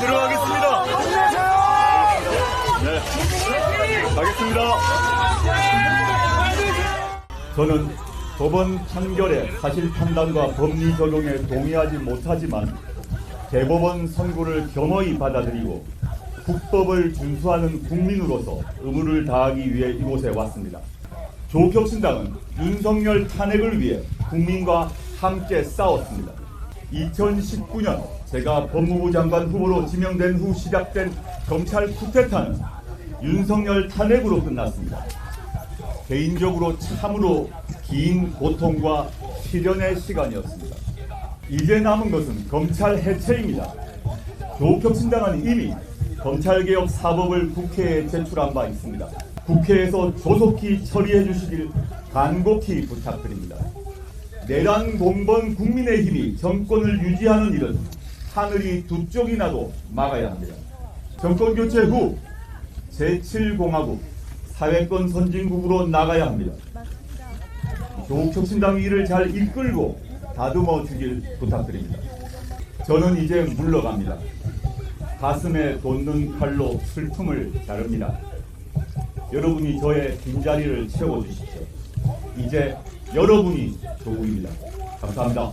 들어가겠습니다. 네, 가겠습니다. 저는 법원 판결의 사실 판단과 법리 적용에 동의하지 못하지만 대법원 선고를 겸허히 받아들이고 국법을 준수하는 국민으로서 의무를 다하기 위해 이곳에 왔습니다. 조혁신당은 윤석열 탄핵을 위해 국민과 함께 싸웠습니다. 2019년 제가 법무부 장관 후보로 지명된 후 시작된 검찰 쿠데타는 윤석열 탄핵으로 끝났습니다. 개인적으로 참으로 긴 고통과 시련의 시간이었습니다. 이제 남은 것은 검찰 해체입니다. 조국혁신당은 이미 검찰개혁 사법을 국회에 제출한 바 있습니다. 국회에서 조속히 처리해 주시길 간곡히 부탁드립니다. 내란 공범 국민의힘이 정권을 유지하는 일은 하늘이 두 쪽이 나도 막아야 합니다. 정권 교체 후 제7공화국 사회권 선진국으로 나가야 합니다. 조국혁신당 일을 잘 이끌고 다듬어 주길 부탁드립니다. 저는 이제 물러갑니다. 가슴에 돋는 칼로 슬픔을 자릅니다. 여러분이 저의 빈자리를 채워주십시오. 이제 여러분이 조국입니다. 감사합니다.